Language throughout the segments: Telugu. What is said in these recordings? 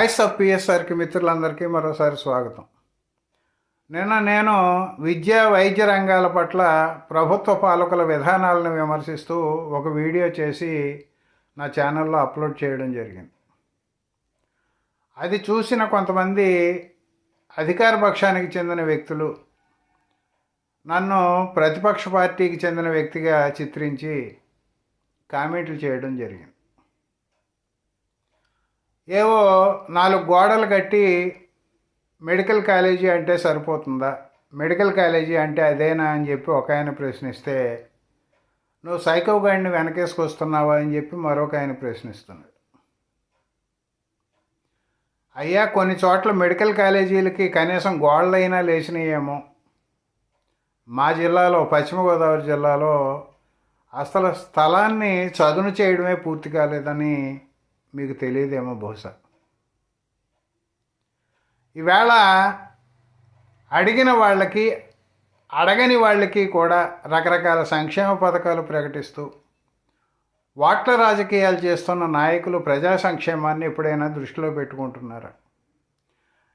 వాయిస్ ఆఫ్ పిఎస్ఆర్కి మిత్రులందరికీ మరోసారి స్వాగతం. నిన్న నేను విద్యా వైద్య రంగాల పట్ల ప్రభుత్వ పాలకుల విధానాలను విమర్శిస్తూ ఒక వీడియో చేసి నా ఛానల్లో అప్లోడ్ చేయడం జరిగింది. అది చూసిన కొంతమంది అధికార పక్షానికి చెందిన వ్యక్తులు నన్ను ప్రతిపక్ష పార్టీకి చెందిన వ్యక్తిగా చిత్రించి కామెంట్లు చేయడం జరిగింది. ఏవో నాలుగు గోడలు కట్టి మెడికల్ కాలేజీ అంటే సరిపోతుందా? మెడికల్ కాలేజీ అంటే అదేనా అని చెప్పి ఒక ఆయన ప్రశ్నిస్తే నువ్వు సైకో గాడిని వెనకేసుకొస్తున్నావా? అని చెప్పి మరొక ఆయన ప్రశ్నిస్తున్నాడు. అయ్యా కొన్ని చోట్ల మెడికల్ కాలేజీలకి కనీసం గోడలైనా లేచినాయేమో. మా జిల్లాలో పశ్చిమ గోదావరి జిల్లాలో అసలు స్థలాన్ని చదును చేయడమే పూర్తి కాలేదని మీకు తెలియదేమో బహుశా. ఈవేళ అడిగిన వాళ్ళకి అడగని వాళ్ళకి కూడా రకరకాల సంక్షేమ పథకాలు ప్రకటిస్తూ వాట్ల రాజకీయాలు చేస్తున్న నాయకులు ప్రజా సంక్షేమాన్ని ఎప్పుడైనా దృష్టిలో పెట్టుకుంటున్నారా?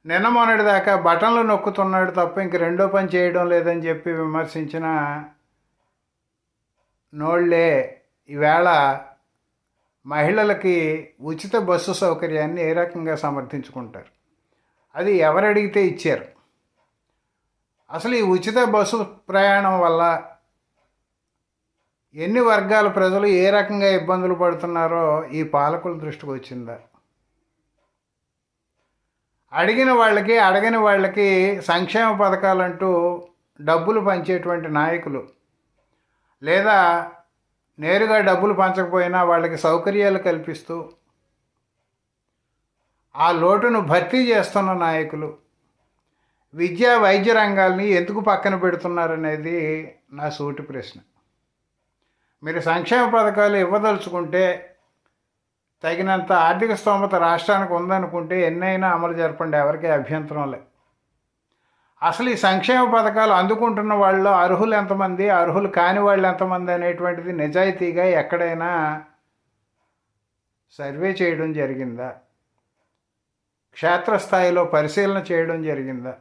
నిన్న మొన్నటిదాకా బటన్లు నొక్కుతున్నాడు తప్ప ఇంక రెండో పని చేయడం లేదని చెప్పి విమర్శించిన నోళ్ళే ఈవేళ మహిళలకి ఉచిత బస్సు సౌకర్యాన్ని ఏ రకంగా సమర్థించుకుంటారు? అది ఎవరు అడిగితే ఇచ్చారు? అసలు ఈ ఉచిత బస్సు ప్రయాణం వల్ల ఎన్ని వర్గాల ప్రజలు ఏ రకంగా ఇబ్బందులు పడుతున్నారో ఈ పాలకుల దృష్టికి వచ్చిందా? అడిగిన వాళ్ళకి అడగని వాళ్ళకి సంక్షేమ పథకాలంటూ డబ్బులు పంచేటువంటి నాయకులు లేదా నేరుగా డబ్బులు పంచకపోయినా వాళ్ళకి సౌకర్యాలు కల్పిస్తూ ఆ లోటును భర్తీ చేస్తున్న నాయకులు విద్యా వైద్య రంగాల్ని ఎందుకు పక్కన పెడుతున్నారనేది నా సూటి ప్రశ్న. మీరు సంక్షేమ పథకాలు ఇవ్వదలుచుకుంటే తగినంత ఆర్థిక స్తోమత రాష్ట్రానికి ఉందనుకుంటే ఎన్నైనా అమలు జరపండి ఎవరికీ అభ్యంతరం లేదు. అసలు ఈ సంక్షేమ పథకాలు అందుకుంటున్న వాళ్ళు అర్హులు ఎంతమంది అర్హులు కాని వాళ్ళు ఎంతమంది అనేటువంటిది నిజాయితీగా ఎక్కడైనా సర్వే చేయడం జరిగిందా? క్షేత్రస్థాయిలో పరిశీలన చేయడం జరిగిందా?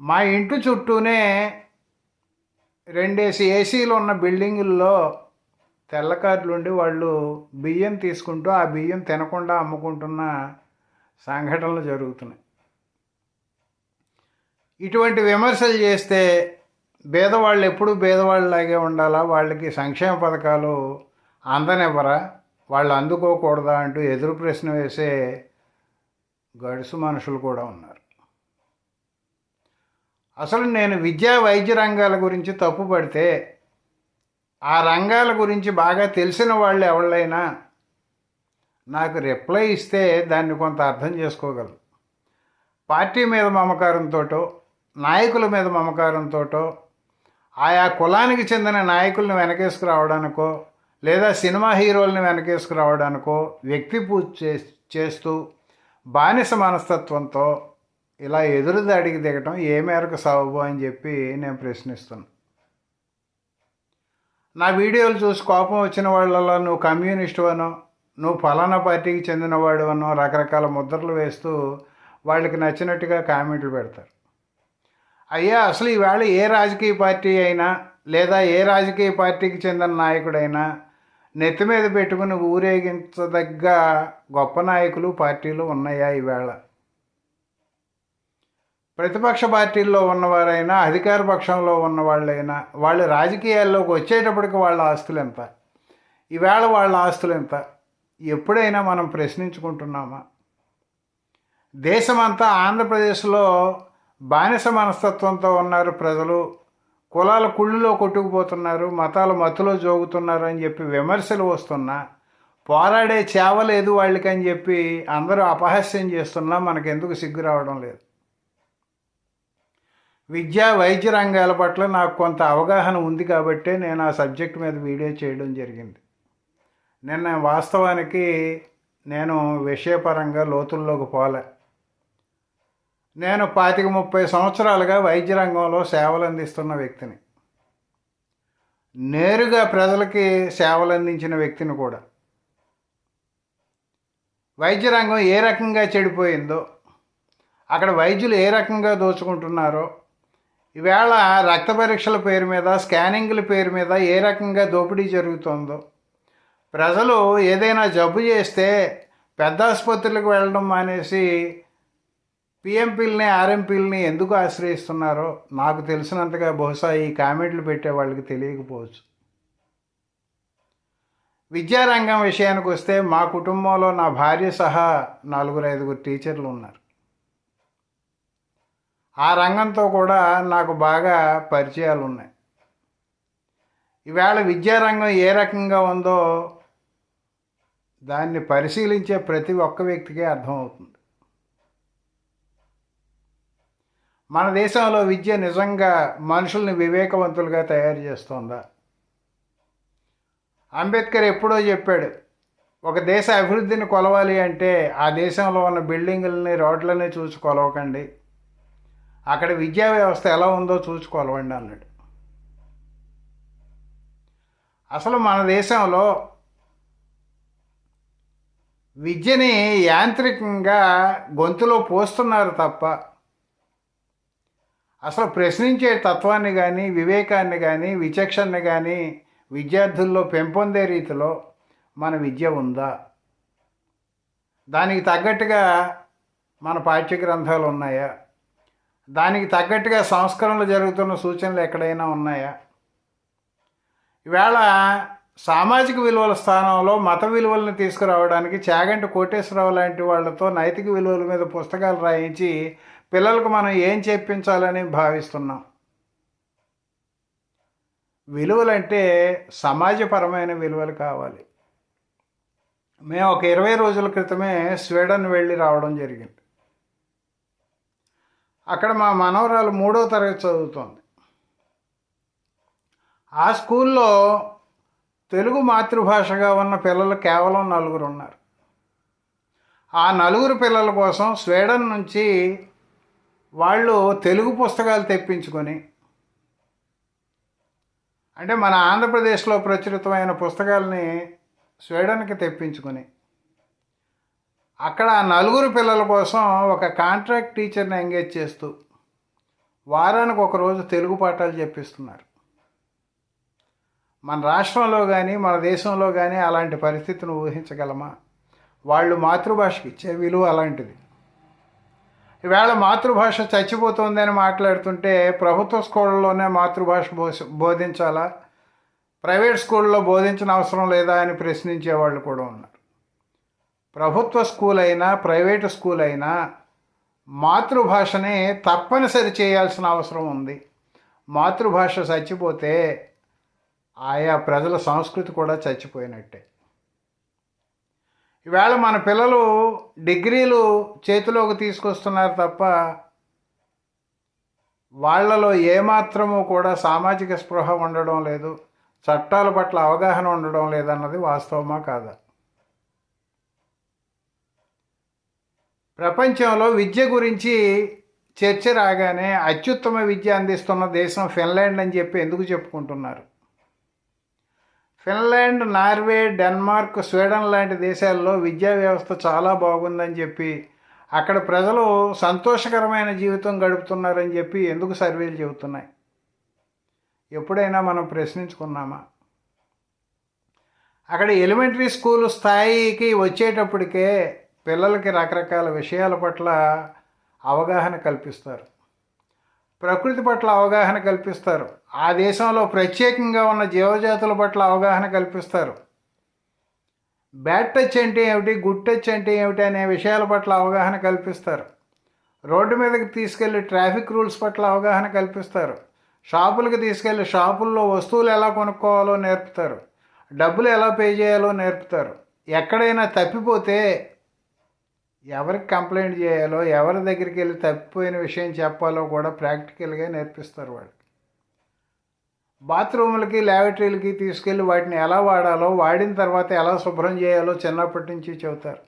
మా ఇంటి చుట్టూనే రెండేసి ఏసీలు ఉన్న బిల్డింగుల్లో తెల్ల కార్డులుండి వాళ్ళు బియ్యం తీసుకుంటూ ఆ బియ్యం తినకుండా అమ్ముకుంటున్న సంఘటనలు జరుగుతున్నాయి. ఇటువంటి విమర్శలు చేస్తే భేదవాళ్ళు ఎప్పుడు భేదవాళ్ళలాగే ఉండాలా? వాళ్ళకి సంక్షేమ పథకాలు అందనివ్వరా? వాళ్ళు అందుకోకూడదా అంటూ ఎదురు ప్రశ్న వేసే గడుసు మనుషులు కూడా ఉన్నారు. అసలు నేను విద్యా వైద్య రంగాల గురించి తప్పు పడితే ఆ రంగాల గురించి బాగా తెలిసిన వాళ్ళు ఎవళ్ళైనా నాకు రిప్లై ఇస్తే దాన్ని కొంత అర్థం చేసుకోగలరు పార్టీ మీద మమకారంతోటో నాయకుల మీద మమకారంతోటో ఆయా కులానికి చెందిన నాయకుల్ని వెనకేసుకురావడానికో లేదా సినిమా హీరోల్ని వెనకేసుకురావడానికో వ్యక్తి పూజ చే చేస్తూ బానిస మనస్తత్వంతో ఇలా ఎదురు దాడికి దిగటం ఏ మేరకు సబబు అని చెప్పి నేను ప్రశ్నిస్తున్నాను నా వీడియోలు చూసి కోపం వచ్చిన వాళ్ళలో నువ్వు కమ్యూనిస్ట్ అనో నువ్వు ఫలానా పార్టీకి చెందినవాడు అనో రకరకాల ముద్రలు వేస్తూ వాళ్ళకి నచ్చినట్టుగా కామెంట్లు పెడతారు. అయ్యా అసలు ఈవేళ ఏ రాజకీయ పార్టీ అయినా లేదా ఏ రాజకీయ పార్టీకి చెందిన నాయకుడైనా నెత్తి మీద పెట్టుకుని ఊరేగించదగ్గ గొప్ప నాయకులు పార్టీలు ఉన్నాయా ఈవేళ? ప్రతిపక్ష పార్టీల్లో ఉన్నవారైనా అధికార పక్షంలో ఉన్న వాళ్ళైనా వాళ్ళు రాజకీయాల్లోకి వచ్చేటప్పటికి వాళ్ళ ఆస్తులు ఎంత? ఈవేళ వాళ్ళ ఆస్తులు ఎంత? ఎప్పుడైనా మనం ప్రశ్నించుకుంటున్నామా? దేశమంతా ఆంధ్రప్రదేశ్లో బానిస మనస్తత్వంతో ఉన్నారు ప్రజలు. కులాల కుళ్ళులో కొట్టుకుపోతున్నారు మతాల మత్తులో జోగుతున్నారు అని చెప్పి విమర్శలు వస్తున్నా పోరాడే చేవ లేదు వాళ్ళకి అని చెప్పి అందరూ అపహాస్యం చేస్తున్నా మనకెందుకు సిగ్గు రావడం లేదు. విద్యా వైద్య రంగాల పట్ల నాకు కొంత అవగాహన ఉంది కాబట్టే నేను ఆ సబ్జెక్ట్ మీద వీడియో చేయడం జరిగింది. నిన్న వాస్తవానికి నేను విషయపరంగా లోతుల్లోకి పోలే. నేను పాతిక ముప్పై సంవత్సరాలుగా వైద్య రంగంలో సేవలు అందిస్తున్న వ్యక్తిని. నేరుగా ప్రజలకి సేవలు అందించిన వ్యక్తిని కూడా. వైద్య రంగం ఏ రకంగా చెడిపోయిందో అక్కడ వైద్యులు ఏ రకంగా దోచుకుంటున్నారో ఈవేళ రక్త పరీక్షల పేరు మీద స్కానింగ్ల పేరు మీద ఏ రకంగా దోపిడీ జరుగుతుందో ప్రజలు ఏదైనా జబ్బు చేస్తే పెద్ద ఆసుపత్రులకు వెళ్ళడం మానేసి పిఎంపీలని ఆర్ఎంపీలని ఎందుకు ఆశ్రయిస్తున్నారో నాకు తెలిసినంతగా బహుశా ఈ కామెంట్లు పెట్టే వాళ్ళకి తెలియకపోవచ్చు. విద్యారంగం విషయానికి వస్తే మా కుటుంబంలో నా భార్య సహా నలుగురు ఐదుగురు టీచర్లు ఉన్నారు. ఆ రంగంతో కూడా నాకు బాగా పరిచయాలు ఉన్నాయి. ఈవేళ విద్యారంగం ఏ రకంగా ఉందో దాన్ని పరిశీలించే ప్రతి ఒక్క వ్యక్తికి అర్థమవుతుంది. మన దేశంలో విద్య నిజంగా మనుషుల్ని వివేకవంతులుగా తయారు చేస్తోందా? అంబేద్కర్ ఎప్పుడో చెప్పాడు ఒక దేశ అభివృద్ధిని కొలవాలి అంటే ఆ దేశంలో ఉన్న బిల్డింగులని రోడ్లని చూసి కొలవకండి. అక్కడ విద్యా వ్యవస్థ ఎలా ఉందో చూసి కొలవండి అన్నాడు. అసలు మన దేశంలో విద్యని యాంత్రికంగా గొంతులో పోస్తున్నారు తప్ప అసలు ప్రశ్నించే తత్వాన్ని కానీ వివేకాన్ని కానీ విచక్షణని కానీ విద్యార్థుల్లో పెంపొందే రీతిలో మన విద్య ఉందా? దానికి తగ్గట్టుగా మన పాఠ్య గ్రంథాలు ఉన్నాయా? దానికి తగ్గట్టుగా సంస్కరణలు జరుగుతున్న సూచనలు ఎక్కడైనా ఉన్నాయా? ఈవేళ సామాజిక విలువల స్థానంలో మత విలువలను తీసుకురావడానికి చాగంటి కోటేశ్వరరావు లాంటి వాళ్ళతో నైతిక విలువల మీద పుస్తకాలు రాయించి పిల్లలకు మనం ఏం చెప్పించాలని భావిస్తున్నాం? విలువలంటే సమాజపరమైన విలువలు కావాలి. మేము ఒక ఇరవై రోజుల క్రితమే స్వీడన్ వెళ్ళి రావడం జరిగింది. అక్కడ మా మనవరాలు మూడో తరగతి చదువుతోంది. ఆ స్కూల్లో తెలుగు మాతృభాషగా ఉన్న పిల్లలు కేవలం నలుగురు ఉన్నారు. ఆ నలుగురు పిల్లల కోసం స్వీడన్ నుంచి వాళ్ళు తెలుగు పుస్తకాలు తెప్పించుకొని అంటే మన ఆంధ్రప్రదేశ్లో ప్రచురితమైన పుస్తకాలని స్వీడన్కి తెప్పించుకొని అక్కడ నలుగురు పిల్లల కోసం ఒక కాంట్రాక్ట్ టీచర్ని ఎంగేజ్ చేస్తూ వారానికి ఒక రోజు తెలుగు పాఠాలు చెప్పిస్తున్నారు. మన రాష్ట్రంలో కానీ మన దేశంలో కానీ అలాంటి పరిస్థితిని ఊహించగలమా? వాళ్ళు మాతృభాషకి ఇచ్చే విలువ అలాంటిది. ఈవేళ మాతృభాష చచ్చిపోతుందని మాట్లాడుతుంటే ప్రభుత్వ స్కూళ్ళలోనే మాతృభాష బోధించాలా? ప్రైవేట్ స్కూల్లో బోధించిన అవసరం లేదా అని ప్రశ్నించే వాళ్ళు కూడా ఉన్నారు. ప్రభుత్వ స్కూల్ అయినా ప్రైవేటు స్కూల్ అయినా మాతృభాషని తప్పనిసరి చేయాల్సిన అవసరం ఉంది. మాతృభాష చచ్చిపోతే ఆయా ప్రజల సంస్కృతి కూడా చచ్చిపోయినట్టే. ఈవేళ మన పిల్లలు డిగ్రీలు చేతిలోకి తీసుకొస్తున్నారు తప్ప వాళ్ళలో ఏమాత్రము కూడా సామాజిక స్పృహ ఉండడం లేదు చట్టాల పట్ల అవగాహన ఉండడం లేదన్నది వాస్తవమా కాదా? ప్రపంచంలో విద్య గురించి చర్చ రాగానే అత్యుత్తమ విద్య అందిస్తున్న దేశం ఫిన్లాండ్ అని చెప్పి ఎందుకు చెప్పుకుంటున్నారు? ఫిన్లాండ్ నార్వే డెన్మార్క్ స్వీడన్ లాంటి దేశాల్లో విద్యా వ్యవస్థ చాలా బాగుందని చెప్పి అక్కడ ప్రజలు సంతోషకరమైన జీవితం గడుపుతున్నారని చెప్పి ఎందుకు సర్వేలు చెబుతున్నాయి? ఎప్పుడైనా మనం ప్రశ్నించుకున్నామా? అక్కడ ఎలిమెంటరీ స్కూల్ స్థాయికి వచ్చేటప్పటికే పిల్లలకి రకరకాల విషయాల పట్ల అవగాహన కల్పిస్తారు. ప్రకృతి పట్ల అవగాహన కల్పిస్తారు. ఆ దేశంలో ప్రత్యేకంగా ఉన్న జీవజాతుల పట్ల అవగాహన కల్పిస్తారు. బ్యాడ్ టచ్ అంటే ఏమిటి? గుడ్ టచ్ అంటే ఏమిటి అనే విషయాల పట్ల అవగాహన కల్పిస్తారు. రోడ్డు మీదకి తీసుకెళ్ళి ట్రాఫిక్ రూల్స్ పట్ల అవగాహన కల్పిస్తారు. షాపులకు తీసుకెళ్ళి షాపుల్లో వస్తువులు ఎలా కొనుక్కోవాలో నేర్పుతారు. డబ్బులు ఎలా పే చేయాలో నేర్పుతారు. ఎక్కడైనా తప్పిపోతే ఎవరికి కంప్లైంట్ చేయాలో ఎవరి దగ్గరికి వెళ్ళి తప్పిపోయిన విషయం చెప్పాలో కూడా ప్రాక్టికల్గా నేర్పిస్తారు వాళ్ళకి బాత్రూములకి ల్యాబరేటరీలకి తీసుకెళ్ళి వాటిని ఎలా వాడాలో వాడిన తర్వాత ఎలా శుభ్రం చేయాలో చిన్నప్పటి నుంచి చెబుతారు.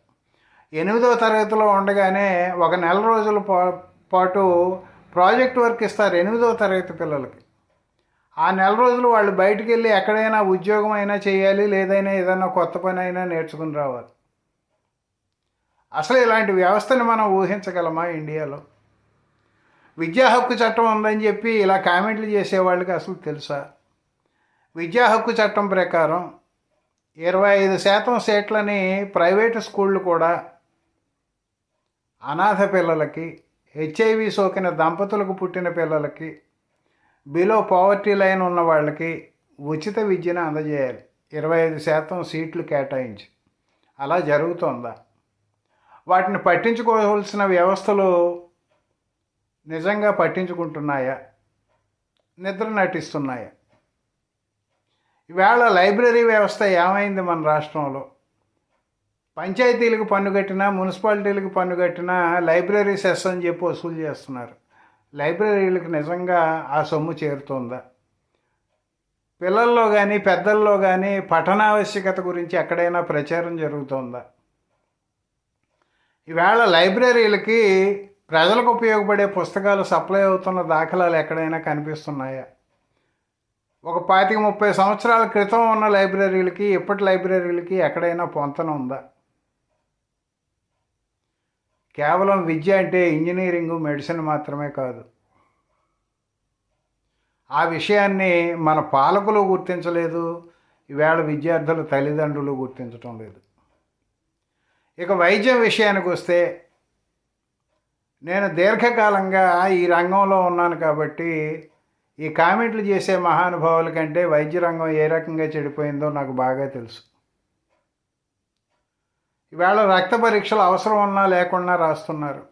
ఎనిమిదవ తరగతిలో ఉండగానే ఒక నెల రోజుల పాటు ప్రాజెక్ట్ వర్క్ ఇస్తారు ఎనిమిదవ తరగతి పిల్లలకి. ఆ నెల రోజులు వాళ్ళు బయటికి వెళ్ళి ఎక్కడైనా ఉద్యోగం అయినా చేయాలి లేదైనా ఏదైనా కొత్త పని అయినా నేర్చుకుని రావాలి. అసలు ఇలాంటి వ్యవస్థని మనం ఊహించగలమా ఇండియాలో? విద్యా హక్కు చట్టం ఉందని చెప్పి ఇలా కామెంట్లు చేసేవాళ్ళకి అసలు తెలుసా? విద్యా హక్కు చట్టం ప్రకారం ఇరవై ఐదు శాతం సీట్లని ప్రైవేటు స్కూళ్ళు కూడా అనాథ పిల్లలకి హెచ్ఐవి సోకిన దంపతులకు పుట్టిన పిల్లలకి బిలో పావర్టీ లైన్ ఉన్న వాళ్ళకి ఉచిత విద్యను అందజేయాలి. ఇరవై ఐదు శాతం సీట్లు కేటాయించి. అలా జరుగుతోందా? వాటిని పట్టించుకోవాల్సిన వ్యవస్థలు నిజంగా పట్టించుకుంటున్నాయా? నిద్ర నటిస్తున్నాయా? ఇవాళ లైబ్రరీ వ్యవస్థ ఏమైంది మన రాష్ట్రంలో? పంచాయతీలకు పన్ను కట్టినా మున్సిపాలిటీలకు పన్ను కట్టినా లైబ్రరీ సెస్ అని చెప్పి వసూలు చేస్తున్నారు. లైబ్రరీలకు నిజంగా ఆ సొమ్ము చేరుతుందా? పిల్లల్లో కానీ పెద్దల్లో కానీ పఠనావశ్యకత గురించి ఎక్కడైనా ప్రచారం జరుగుతుందా? ఈవేళ లైబ్రరీలకి ప్రజలకు ఉపయోగపడే పుస్తకాలు సప్లై అవుతున్న దాఖలాలు ఎక్కడైనా కనిపిస్తున్నాయా? ఒక పాతిక ముప్పై సంవత్సరాల క్రితం ఉన్న లైబ్రరీలకి ఇప్పటి లైబ్రరీలకి ఎక్కడైనా పొంతన ఉందా? కేవలం విద్య అంటే ఇంజనీరింగ్ మెడిసిన్ మాత్రమే కాదు. ఆ విషయాన్ని మన పాలకులు గుర్తించలేదు. ఈవేళ విద్యార్థుల తల్లిదండ్రులు గుర్తించటం లేదు. ఇక వైద్యం విషయానికి వస్తే నేను దీర్ఘకాలంగా ఈ రంగంలో ఉన్నాను కాబట్టి ఈ కామెంట్లు చేసే మహానుభావుల కంటే వైద్య రంగం ఏ రకంగా చెడిపోయిందో నాకు బాగా తెలుసు. ఈవేళ రక్త పరీక్షలు అవసరం ఉన్నా లేకుండా రాస్తున్నారు.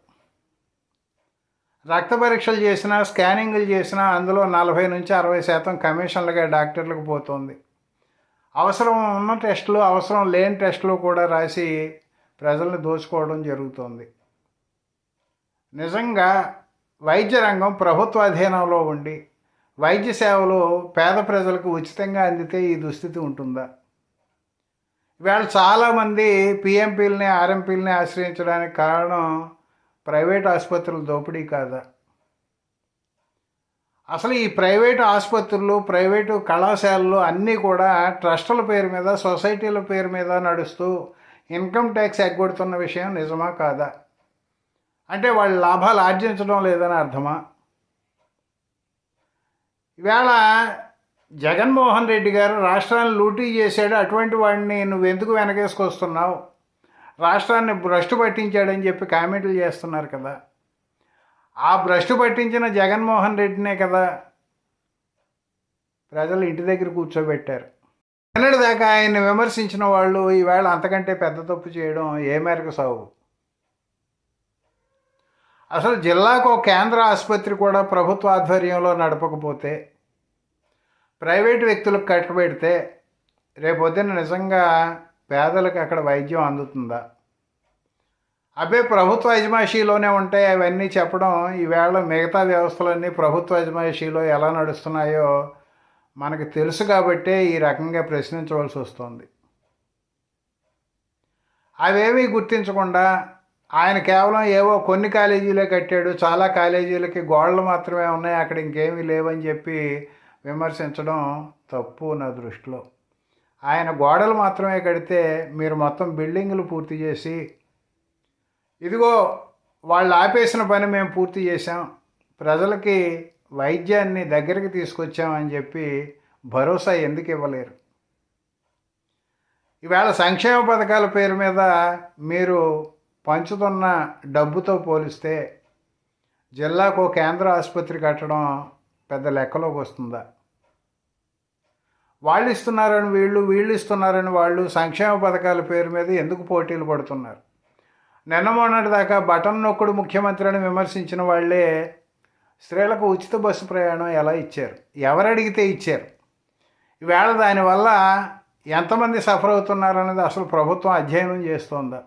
రక్త పరీక్షలు చేసినా స్కానింగ్లు చేసినా అందులో నలభై నుంచి అరవై శాతం కమిషన్లుగా డాక్టర్లకు పోతుంది. అవసరం ఉన్న టెస్టులు అవసరం లేని టెస్టులు కూడా రాసి ప్రజల్ని దోచుకోవడం జరుగుతోంది. నిజంగా వైద్య రంగం ప్రభుత్వ అధీనంలో ఉండి వైద్య సేవలు పేద ప్రజలకు ఉచితంగా అందితే ఈ దుస్థితి ఉంటుందా? ఇవాళ చాలామంది పిఎంపీలని ఆర్ఎంపీలని ఆశ్రయించడానికి కారణం ప్రైవేట్ ఆసుపత్రుల దోపిడీ కాదా? అసలు ఈ ప్రైవేటు ఆసుపత్రులు ప్రైవేటు కళాశాలలు అన్నీ కూడా ట్రస్టుల పేరు మీద సొసైటీల పేరు మీద నడుస్తూ ఇన్కమ్ ట్యాక్స్ ఎగ్గొడుతున్న విషయం నిజమా కాదా? అంటే వాళ్ళు లాభాలు ఆర్జించడం లేదని అర్థమా? ఈవేళ జగన్మోహన్ రెడ్డి గారు రాష్ట్రాన్ని లూటీ చేశాడు అటువంటి వాడిని నువ్వు ఎందుకు వెనకేసుకొస్తున్నావు? రాష్ట్రాన్ని భ్రష్టు పట్టించాడని చెప్పి కామెంట్లు చేస్తున్నారు కదా. ఆ భ్రష్టు పట్టించిన జగన్మోహన్ రెడ్డినే కదా ప్రజలు ఇంటి దగ్గర కూర్చోబెట్టారు. నిన్నటి దాకా ఆయన్ని విమర్శించిన వాళ్ళు ఈవేళ అంతకంటే పెద్ద తప్పు చేయడం ఏ మేరకు సాగు అసలు జిల్లాకు ఒక కేంద్ర ఆసుపత్రి కూడా ప్రభుత్వ ఆధ్వర్యంలో నడపకపోతే ప్రైవేటు వ్యక్తులకు కట్టబెడితే రేపొద్దున నిజంగా పేదలకు అక్కడ వైద్యం అందుతుందా? అవే ప్రభుత్వ యజమాషిలోనే ఉంటాయి అవన్నీ చెప్పడం ఈవేళ మిగతా వ్యవస్థలన్నీ ప్రభుత్వ యజమాషిలో ఎలా నడుస్తున్నాయో మనకు తెలుసు కాబట్టే ఈ రకంగా ప్రశ్నించవలసి వస్తుంది. అవేమీ గుర్తించకుండా ఆయన కేవలం ఏవో కొన్ని కాలేజీలే కట్టాడు చాలా కాలేజీలకి గోడలు మాత్రమే ఉన్నాయి అక్కడ ఇంకేమీ లేవని చెప్పి విమర్శించడం తప్పు నా దృష్టిలో. ఆయన గోడలు మాత్రమే కడితే మీరు మొత్తం బిల్డింగులు పూర్తి చేసి ఇదిగో వాళ్ళు ఆపేసిన పని మేము పూర్తి చేసాం ప్రజలకి వైద్యాన్ని దగ్గరికి తీసుకొచ్చామని చెప్పి భరోసా ఎందుకు ఇవ్వలేరు? ఈవేళ సంక్షేమ పథకాల పేరు మీద మీరు పంచుతున్న డబ్బుతో పోలిస్తే జిల్లాకు కేంద్ర ఆసుపత్రి కట్టడం పెద్ద లెక్కలోకి వస్తుందా? వాళ్ళు ఇస్తున్నారని వీళ్ళు వీళ్ళు ఇస్తున్నారని వాళ్ళు సంక్షేమ పథకాల పేరు మీద ఎందుకు పోటీలు పడుతున్నారు? నిన్న మొన్నటి దాకా బటన్ నొక్కుడు ముఖ్యమంత్రి అని విమర్శించిన వాళ్ళే స్త్రీలకు ఉచిత బస్సు ప్రయాణం ఎలా ఇచ్చారు? ఎవరు అడిగితే ఇచ్చారు? ఈవేళ దానివల్ల ఎంతమంది సఫర్ అవుతున్నారనేది అసలు ప్రభుత్వం అధ్యయనం చేస్తోందా?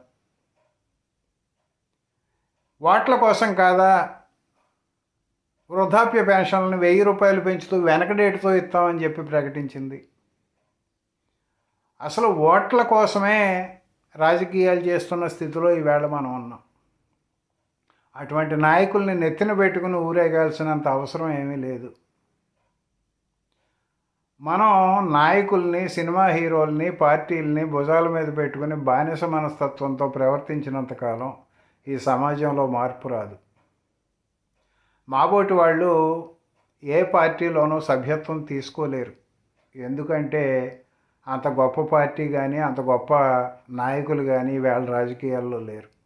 వాట్ల కోసం కాదా వృద్ధాప్య పెన్షన్లను వెయ్యి రూపాయలు పెంచుతూ వెనక డేటుతో ఇస్తామని చెప్పి ప్రకటించింది. అసలు ఓట్ల కోసమే రాజకీయాలు చేస్తున్న స్థితిలో ఈవేళ మనం ఉన్నాం. అటువంటి నాయకుల్ని నెత్తిన పెట్టుకుని ఊరేగాల్సినంత అవసరం ఏమీ లేదు. మనం నాయకుల్ని సినిమా హీరోల్ని పార్టీల్ని భుజాల మీద పెట్టుకుని బానిస మనస్తత్వంతో ప్రవర్తించినంతకాలం ఈ సమాజంలో మార్పు రాదు. మాబోటి వాళ్ళు ఏ పార్టీలోనూ సభ్యత్వం తీసుకోలేరు. ఎందుకంటే అంత గొప్ప పార్టీ కానీ అంత గొప్ప నాయకులు కానీ వాళ్ళ రాజకీయాల్లో లేరు.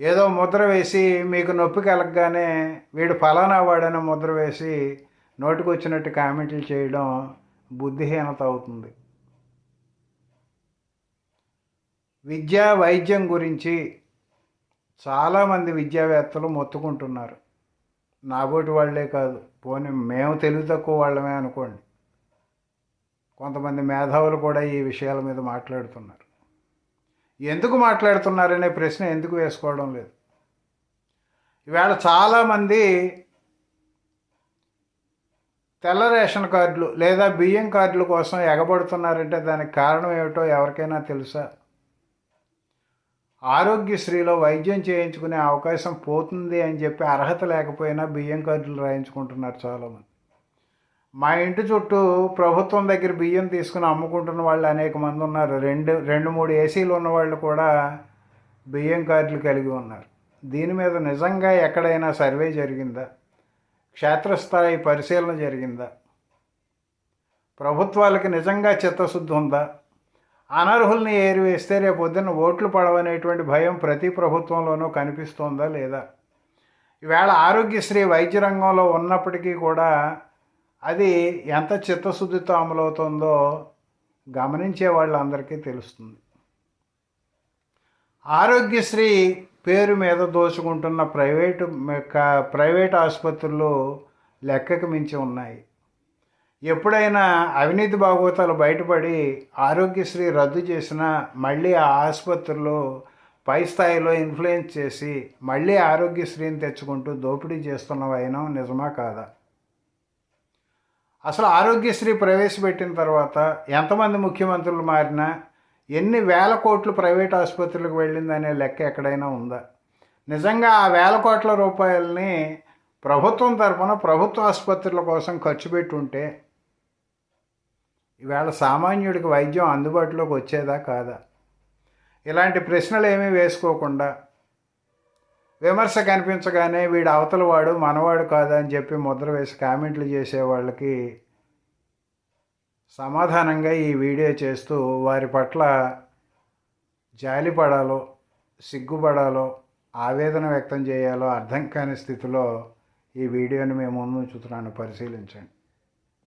ఏదో ముద్ర వేసి మీకు నొప్పి కలగగానే వీడు ఫలానా వాడని ముద్ర వేసి నోటికొచ్చినట్టు కామెంట్లు చేయడం బుద్ధిహీనత అవుతుంది. విద్య వైద్యం గురించి చాలామంది విద్యావేత్తలు మొత్తుకుంటున్నారు. నాబోటి వాళ్ళే కాదు పోనీ మేము తెలివి తక్కువ వాళ్ళమే అనుకోండి. కొంతమంది మేధావులు కూడా ఈ విషయాల మీద మాట్లాడుతున్నారు. ఎందుకు మాట్లాడుతున్నారనే ప్రశ్న ఎందుకు వేసుకోవడం లేదు. ఈవేళ చాలామంది తెల్ల రేషన్ కార్డులు లేదా బియ్యం కార్డుల కోసం ఎగబడుతున్నారంటే దానికి కారణం ఏమిటో ఎవరికైనా తెలుసా? ఆరోగ్యశ్రీలో వైద్యం చేయించుకునే అవకాశం పోతుంది అని చెప్పి అర్హత లేకపోయినా బియ్యం కార్డులు రాయించుకుంటున్నారు చాలామంది. మా ఇంటి చుట్టూ ప్రభుత్వం దగ్గర బియ్యం తీసుకుని అమ్ముకుంటున్న వాళ్ళు అనేక మంది ఉన్నారు. రెండు రెండు మూడు ఏసీలు ఉన్న వాళ్ళు కూడా బియ్యం కార్డులు కలిగి ఉన్నారు. దీని మీద నిజంగా ఎక్కడైనా సర్వే జరిగిందా? క్షేత్రస్థాయి పరిశీలన జరిగిందా? ప్రభుత్వాలకి నిజంగా చిత్తశుద్ధి ఉందా? అనర్హుల్ని ఏరివేస్తే రేపు పొద్దున్న ఓట్లు పడవనేటువంటి భయం ప్రతి ప్రభుత్వంలోనూ కనిపిస్తోందా లేదా? ఈవేళ ఆరోగ్యశ్రీ వైద్య రంగంలో ఉన్నప్పటికీ కూడా అది ఎంత చిత్తశుద్ధితో అమలవుతుందో గమనించే వాళ్ళందరికీ తెలుస్తుంది. ఆరోగ్యశ్రీ పేరు మీద దోచుకుంటున్న ప్రైవేటు ప్రైవేట్ ఆసుపత్రులు లెక్కకు మించి ఉన్నాయి. ఎప్పుడైనా అవినీతి భాగవతాలు బయటపడి ఆరోగ్యశ్రీ రద్దు చేసినా మళ్ళీ ఆ ఆసుపత్రులు పై స్థాయిలో ఇన్ఫ్లుయెన్స్ చేసి మళ్ళీ ఆరోగ్యశ్రీని తెచ్చుకుంటూ దోపిడీ చేస్తున్నవైనా నిజమా కాదా? అసలు ఆరోగ్యశ్రీ ప్రవేశపెట్టిన తర్వాత ఎంతమంది ముఖ్యమంత్రులు మారినా ఎన్ని వేల కోట్లు ప్రైవేట్ ఆసుపత్రులకు వెళ్ళిందనే లెక్క ఎక్కడైనా ఉందా? నిజంగా ఆ వేల కోట్ల రూపాయలని ప్రభుత్వం తరఫున ప్రభుత్వ ఆసుపత్రుల కోసం ఖర్చు పెట్టుంటే ఈవేళ సామాన్యుడికి వైద్యం అందుబాటులోకి వచ్చేదా కాదా? ఇలాంటి ప్రశ్నలు ఏమీ వేసుకోకుండా విమర్శ కనిపించగానే వీడు అవతల వాడు మనవాడు కాదని చెప్పి ముద్ర వేసి కామెంట్లు చేసే వాళ్ళకి సమాధానంగా ఈ వీడియో చేస్తూ వారి పట్ల జాలిపడాలో సిగ్గుపడాలో ఆవేదన వ్యక్తం చేయాలో అర్థం కాని స్థితిలో ఈ వీడియోని మేము ముందు చూస్తున్నాను. పరిశీలించండి.